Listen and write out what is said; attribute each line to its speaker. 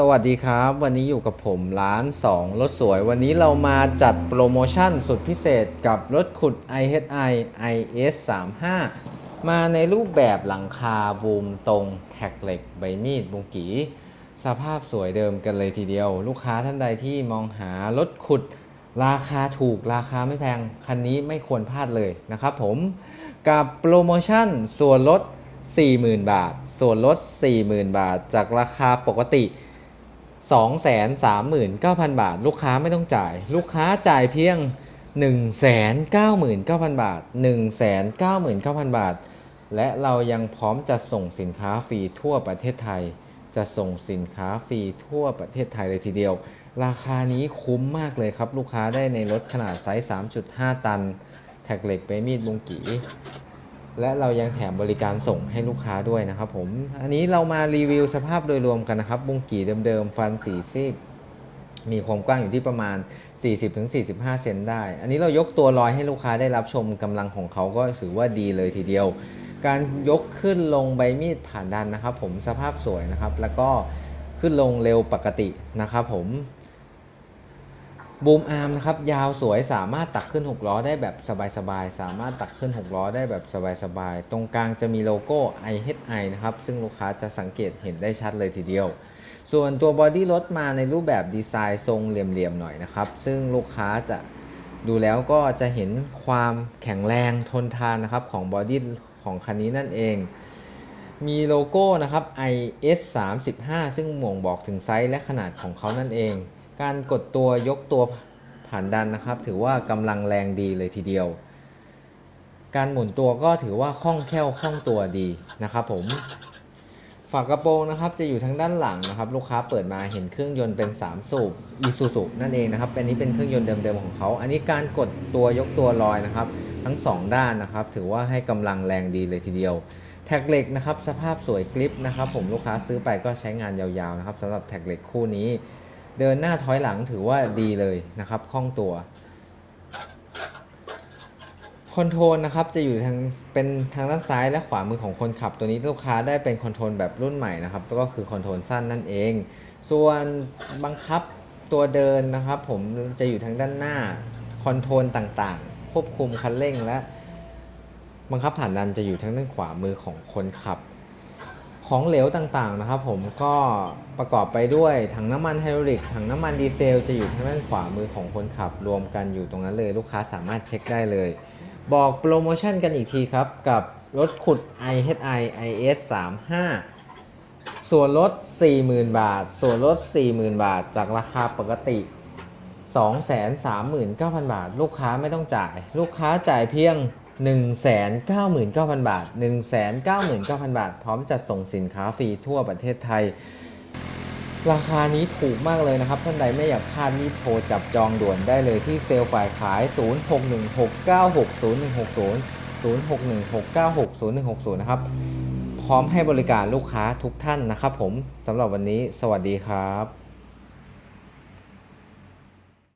Speaker 1: สวัสดีครับ วันนี้อยู่กับผมร้าน 2 รถสวย วันนี้เรามาจัดโปรโมชั่นสุดพิเศษกับรถขุด IHI IS 3 5มาในรูปแบบหลังคาบูมตรงแท็กเหล็กใบมีดบุงกี สภาพสวยเดิมกันเลยทีเดียว ลูกค้าท่านใดที่มองหารถขุดราคาถูกราคาไม่แพง คันนี้ไม่ควรพลาดเลยนะครับผมกับโปรโมชั่นส่วนลด 40,000 บาท ส่วนลด 40,000 บาท จากราคาปกติ 239,000 บาท ลูกค้าไม่ต้องจ่าย ลูกค้าจ่ายเพียง 199,000 บาท 199,000 บาท และเรายังพร้อมจะส่งสินค้าฟรีทั่วประเทศไทย จะส่งสินค้าฟรีทั่วประเทศไทยเลยทีเดียว ราคานี้คุ้มมากเลยครับ ลูกค้าได้ในรถขนาดไซส์ 3.5 ตัน แท็กเหล็กเปมีดบุงกี และเรายังแถมบริการส่งให้ลูกค้าด้วยนะครับผม อันนี้เรามารีวิวสภาพโดยรวมกันนะครับบุงกีเดิมๆ ฟันสีซีกมีความกว้างอยู่ที่ประมาณ 40-45 เซนได้ อันนี้เรายกตัวลอยให้ลูกค้าได้รับชมกำลังของเขาก็ถือว่าดีเลยทีเดียว การยกขึ้นลงใบมีดผ่านดันนะครับ ผมสภาพสวยนะครับ แล้วก็ขึ้นลงเร็วปกตินะครับผม บูมอาร์มนะครับยาวสวยสามารถตักขึ้น 6 ล้อได้แบบสบายๆ สามารถตักขึ้น 6 ล้อได้แบบสบายๆ ตรงกลางจะมีโลโก้ IHI นะครับ ซึ่งลูกค้าจะสังเกตเห็นได้ชัดเลยทีเดียว ส่วนตัวบอดี้รถมาในรูปแบบดีไซน์ทรงเหลี่ยมๆหน่อยนะครับ ซึ่งลูกค้าจะดูแล้วก็จะเห็นความแข็งแรงทนทานนะครับของบอดี้ของคันนี้นั่นเอง มีโลโก้นะครับ IS 3 5ซึ่งม่งบอกถึงไซส์และขนาดของเขานั่นเอง การกดตัวยกตัวผ่านดันนะครับ ถือว่ากำลังแรงดีเลยทีเดียว การหมุนตัวก็ถือว่าคล่องแคล่วคล่องตัวดีนะครับผมฝากระโปรงนะครับจะอยู่ทางด้านหลังนะครับ ลูกค้าเปิดมาเห็นเครื่องยนต์เป็น 3 สูบ Isuzu นั่นเองนะครับอันนี้เป็นเครื่องยนต์เดิมๆของเขา อันนี้การกดตัวยกตัวลอยนะครับ ทั้ง 2 ด้านนะครับ ถือว่าให้กำลังแรงดีเลยทีเดียว แท็กเหล็กนะครับ สภาพสวยกริปนะครับ ผมลูกค้าซื้อไปก็ใช้งานยาวๆนะครับสำหรับแท็กเหล็กคู่นี้ เดินหน้าถอยหลังถือว่าดีเลยนะครับคล่องตัวคอนโทรลนะครับจะอยู่ทางเป็นทางด้านซ้ายและขวามือของคนขับ ตัวนี้ลูกค้าได้เป็นคอนโทรลแบบรุ่นใหม่นะครับก็คือคอนโทรลสั้นนั่นเอง ส่วนบังคับตัวเดินนะครับ ผมจะอยู่ทางด้านหน้าคอนโทรลต่างๆ ควบคุมคันเร่งและ บังคับผ่านดันจะอยู่ทางด้านขวามือของคนขับ ของเหลวต่างๆนะครับผมก็ประกอบไปด้วยถังน้ำมันไฮดรอลิกถังน้ำมันดีเซล จะอยู่ทางด้านขวามือของคนขับรวมกันอยู่ตรงนั้นเลยลูกค้าสามารถเช็คได้เลย บอกโปรโมชั่นกันอีกทีครับ กับรถขุด IHI IS 35ส่วนลด 40,000 บาท ส่วนลด 40,000 บาท จากราคาปกติ 239,000 บาท ลูกค้าไม่ต้องจ่าย ลูกค้าจ่ายเพียง 199,000 บาท 199,000 บาท พร้อมจัดส่งสินค้าฟรีทั่วประเทศไทย ราคานี้ถูกมากเลยนะครับ ท่านใดไม่อยากพลาดนี่โทรจับจองด่วนได้เลยที่เซลล์ฝ่ายขาย 0616960160 0616960160 นะครับ พร้อมให้บริการลูกค้าทุกท่านนะครับผมสำหรับวันนี้ สวัสดีครับ